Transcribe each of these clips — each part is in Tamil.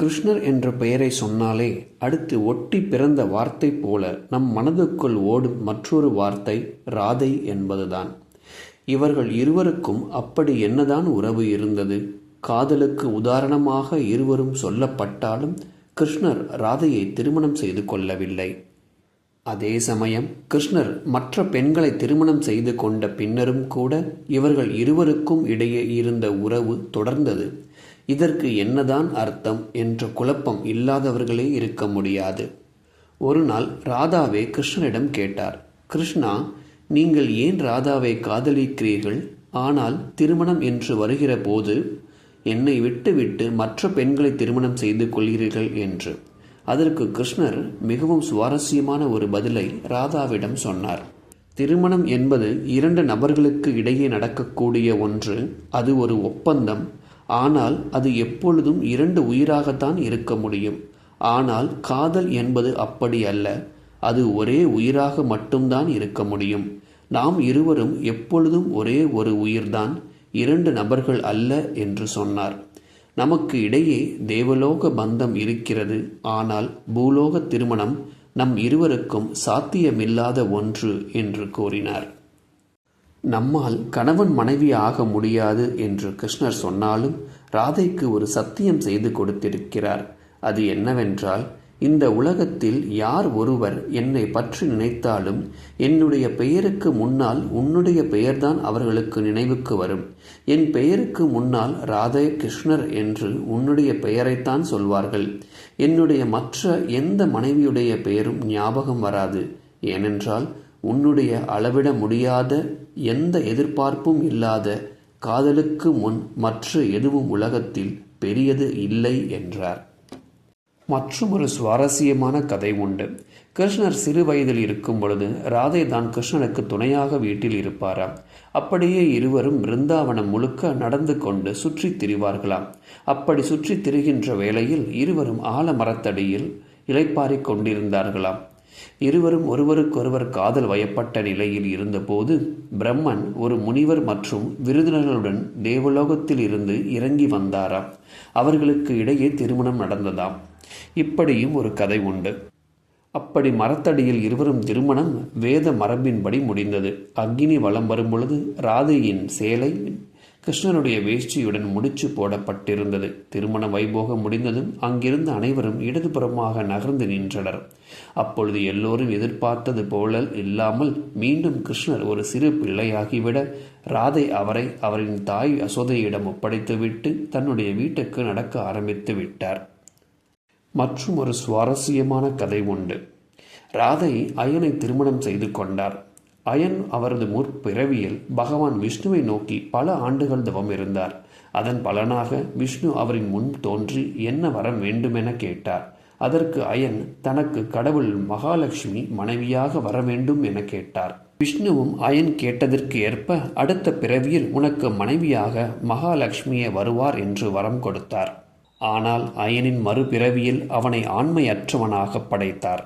கிருஷ்ணர் என்ற பெயரை சொன்னாலே அடுத்து ஒட்டி பிறந்த வார்த்தை போல நம் மனதுக்குள் ஓடும் மற்றொரு வார்த்தை ராதை என்பதுதான். இவர்கள் இருவருக்கும் அப்படி என்னதான் உறவு இருந்தது? காதலுக்கு உதாரணமாக இருவரும் சொல்லப்பட்டாலும் கிருஷ்ணர் ராதையை திருமணம் செய்து கொள்ளவில்லை. அதே சமயம் கிருஷ்ணர் மற்ற பெண்களை திருமணம் செய்து கொண்ட பின்னரும் கூட இவர்கள் இருவருக்கும் இடையே இருந்த உறவு தொடர்ந்தது. இதற்கு என்னதான் அர்த்தம் என்ற குழப்பம் இல்லாதவர்களே இருக்க முடியாது. ஒரு நாள் ராதாவே கிருஷ்ணனிடம் கேட்டார் கிருஷ்ணா நீங்கள் ஏன் ராதாவை காதலிக்கிறீர்கள்? ஆனால் திருமணம் என்று வருகிற போது என்னை விட்டுவிட்டு மற்ற பெண்களை திருமணம் செய்து கொள்கிறீர்கள் என்று. அதற்கு கிருஷ்ணர் மிகவும் சுவாரஸ்யமான ஒரு பதிலை ராதாவிடம் சொன்னார். திருமணம் என்பது இரண்டு நபர்களுக்கு இடையே நடக்கக்கூடிய ஒன்று அது ஒரு ஒப்பந்தம் ஆனால் அது எப்பொழுதும் இரண்டு உயிராகத்தான் இருக்க முடியும். ஆனால் காதல் என்பது அப்படி அல்ல அது ஒரே உயிராக மட்டும்தான் இருக்க முடியும். நாம் இருவரும் எப்பொழுதும் ஒரே ஒரு உயிர்தான் இரண்டு நபர்கள் அல்ல என்று சொன்னார். நமக்கு இடையே தேவலோக பந்தம் இருக்கிறது ஆனால் பூலோக திருமணம் நம் இருவருக்கும் சாத்தியமில்லாத ஒன்று என்று கூறினார். நம்மால் கணவன் மனைவி ஆக முடியாது என்று கிருஷ்ணர் சொன்னாலும் ராதைக்கு ஒரு சத்தியம் செய்து கொடுத்திருக்கிறார். அது என்னவென்றால் இந்த உலகத்தில் யார் ஒருவர் என்னை பற்றி நினைத்தாலும் என்னுடைய பெயருக்கு முன்னால் உன்னுடைய பெயர்தான் அவர்களுக்கு நினைவுக்கு வரும். என் பெயருக்கு முன்னால் ராதே கிருஷ்ணர் என்று உன்னுடைய பெயரைத்தான் சொல்வார்கள். என்னுடைய மற்ற எந்த மனைவியுடைய பெயரும் ஞாபகம் வராது. ஏனென்றால் உன்னுடைய அளவிட முடியாத எந்த எதிர்பார்ப்பும் இல்லாத காதலுக்கு முன் மற்ற எதுவும் உலகத்தில் பெரியது இல்லை என்றார். மற்றும் ஒரு சுவாரஸ்யமான கதை உண்டு. கிருஷ்ணர் சிறு வயதில் இருக்கும் பொழுது ராதை தான் கிருஷ்ணனுக்கு துணையாக வீட்டில் இருப்பாராம். அப்படியே இருவரும் பிருந்தாவனம் முழுக்க நடந்து கொண்டு சுற்றித் திரிவார்களாம். அப்படி சுற்றித் திரிகின்ற வேளையில் இருவரும் ஆலமரத்தடியில் இலைப்பாரிக் கொண்டிருந்தார்களாம். இருவரும் ஒருவருக்கொருவர் காதல் வயப்பட்ட நிலையில் இருந்தபோது பிரம்மன் ஒரு முனிவர் மற்றும் விருதினர்களுடன் தேவலோகத்தில் இருந்து இறங்கி வந்தாராம். அவர்களுக்கு இடையே திருமணம் நடந்ததாம். இப்படியும் ஒரு கதை உண்டு. அப்படி மரத்தடியில் இருவரும் திருமணம் வேத மரபின்படி முடிந்தது. அக்னி வலம் வரும் பொழுது ராதையின் சேலை கிருஷ்ணனுடைய வேஷ்டியுடன் முடிச்சு போடப்பட்டிருந்தது. திருமண வைபோகம் முடிந்ததும் அங்கிருந்த அனைவரும் இடதுபுறமாக நகர்ந்து நின்றனர். அப்பொழுது எல்லோரும் எதிர்பார்த்தது போல இல்லாமல் மீண்டும் கிருஷ்ணர் ஒரு சிறு பிள்ளையாகிவிட ராதை அவரை அவரின் தாய் அசோதையிடம் ஒப்படைத்துவிட்டு தன்னுடைய வீட்டுக்கு நடக்க ஆரம்பித்து விட்டார். மற்றும் ஒரு சுவாரஸ்யமான கதை உண்டு. ராதை அயனை திருமணம் செய்து கொண்டார். அயன் அவரது முற்பிறவியில் பகவான் விஷ்ணுவை நோக்கி பல ஆண்டுகள் தவம் இருந்தார். அதன் பலனாக விஷ்ணு அவரின் முன் தோன்றி என்ன வர வேண்டுமென கேட்டார். அதற்கு அயன் தனக்கு கடவுள் மகாலட்சுமி மனைவியாக வர வேண்டும் என கேட்டார். விஷ்ணுவும் அயன் கேட்டதற்கு ஏற்ப அடுத்த பிறவியில் உனக்கு மனைவியாக மகாலட்சுமியே வருவார் என்று வரம் கொடுத்தார். ஆனால் அயனின் மறுபிறவியில் அவனை ஆண்மையற்றவனாக படைத்தார்.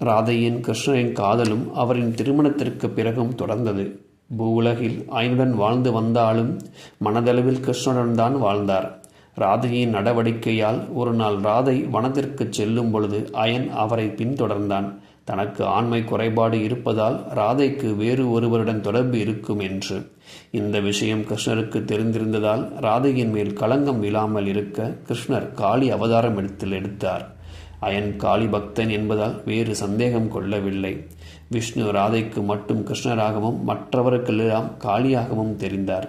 ராதையின் கிருஷ்ணரின் காதலும் அவரின் திருமணத்திற்கு பிறகும் தொடர்ந்தது. பூவுலகில் அயனுடன் வாழ்ந்து வந்தாலும் மனதளவில் கிருஷ்ணனுடன் தான் வாழ்ந்தார். ராதையின் நடவடிக்கையால் ஒரு நாள் ராதை வனத்திற்கு செல்லும் பொழுது அயன் அவரை பின்தொடர்ந்தான். தனக்கு ஆண்மை குறைபாடு இருப்பதால் ராதைக்கு வேறு ஒருவருடன் தொடர்பு இருக்கும் என்று. இந்த விஷயம் கிருஷ்ணருக்கு தெரிந்திருந்ததால் ராதையின் மேல் களங்கம் விழாமல் இருக்க கிருஷ்ணர் காளி அவதாரம் எடுத்தில் எடுத்தார். அயன் காளி பக்தன் என்பதால் வேறு சந்தேகம் கொள்ளவில்லை. விஷ்ணு ராதைக்கு மட்டும் கிருஷ்ணராகவும் மற்றவருக்கெல்லாம் காளியாகவும் தெரிந்தார்.